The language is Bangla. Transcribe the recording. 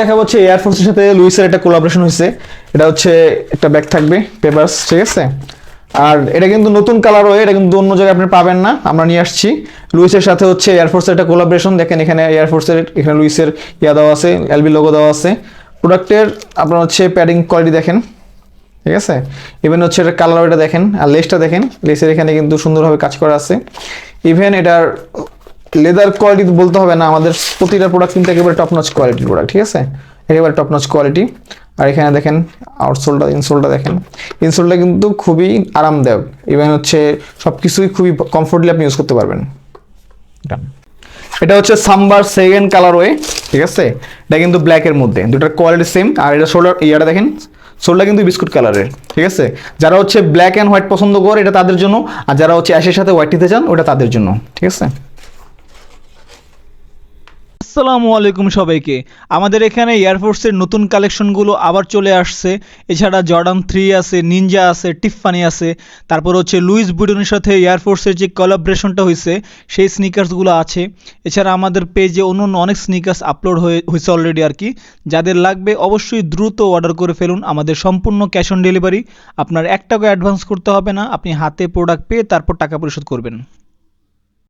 দেখা হচ্ছে এয়ারফোর্সের সাথে লুইসের একটা কোলাবোরেশন হয়েছে। এটা হচ্ছে একটা ব্যাগ থাকবে পেপারস ঠিক আছে? আর এটা কিন্তু নতুন কালার কালারও এটা কিন্তু অন্য জায়গায় আপনি পাবেন না, আমরা নিয়ে আসছি। লুইসের সাথে হচ্ছে এয়ারফোর্সের একটা কোলাবোরেশন দেখেন এখানে এয়ারফোর্সের এখানে লুইসের ইয়া দেওয়া আছে এলবি লোগো দেওয়া আছে। প্রোডাক্টের আপনার হচ্ছে প্যাডিং কোয়ালিটি দেখেন, ঠিক আছে? ইভেন হচ্ছে এটা কালার এটা দেখেন, আর লেসটা দেখেন লেসের এখানে কিন্তু সুন্দরভাবে কাজ করা আছে। ইভেন এটার লেদার কোয়ালিটি বলতে হবে না আমাদের প্রতিটা প্রোডাক্ট কিন্তু একেবারে টপ নচ কোয়ালিটির প্রোডাক্ট ঠিক আছে? একেবারে টপ নচ কোয়ালিটি আর এখানে দেখেন আউটসোলটা ইনসোলটা দেখেন। ইনসোলটা কিন্তু খুবই আরামদায়ক ইভেন হচ্ছে সব কিছুই খুবই কমফোর্টলি আপনি ইউজ করতে পারবেন। এটা। হচ্ছে সাম্বার সেকেন্ড কালার ওয়ে ঠিক আছে? এটা কিন্তু ব্ল্যাকের মধ্যে দুটার কোয়ালিটি সেম আর এটা শোল্ডার ইয়াটা দেখেন শোল্ডার কিন্তু বিস্কুট কালারের ঠিক আছে? যারা হচ্ছে ব্ল্যাক অ্যান্ড হোয়াইট পছন্দ করে এটা তাদের জন্য। আর যারা হচ্ছে অ্যাশের সাথে হোয়াইট নিতে চান ওটা তাদের জন্য ঠিক আছে? আসসালামু আলাইকুম সবাইকে। আমাদের এখানে এয়ারফোর্সের নতুন কালেকশনগুলো আবার চলে আসছে। এছাড়া জর্ডান থ্রি আছে নিনজা আছে টিফানি আছে। তারপর হচ্ছে লুইস বুডনের সাথে এয়ারফোর্সের যে কোলাবরেশনটা হয়েছে, সেই স্নিকার্সগুলো আছে। এছাড়া আমাদের পেজে অন্য অন্য অনেক স্নিকার্স আপলোড হয়ে হয়েছে অলরেডি আর কি। যাদের লাগবে অবশ্যই দ্রুত অর্ডার করে ফেলুন আমাদের সম্পূর্ণ ক্যাশ অন ডেলিভারি আপনার এক টাকা অ্যাডভান্স করতে হবে না, আপনি হাতে প্রোডাক্ট পেয়ে তারপর টাকা পরিশোধ করবেন।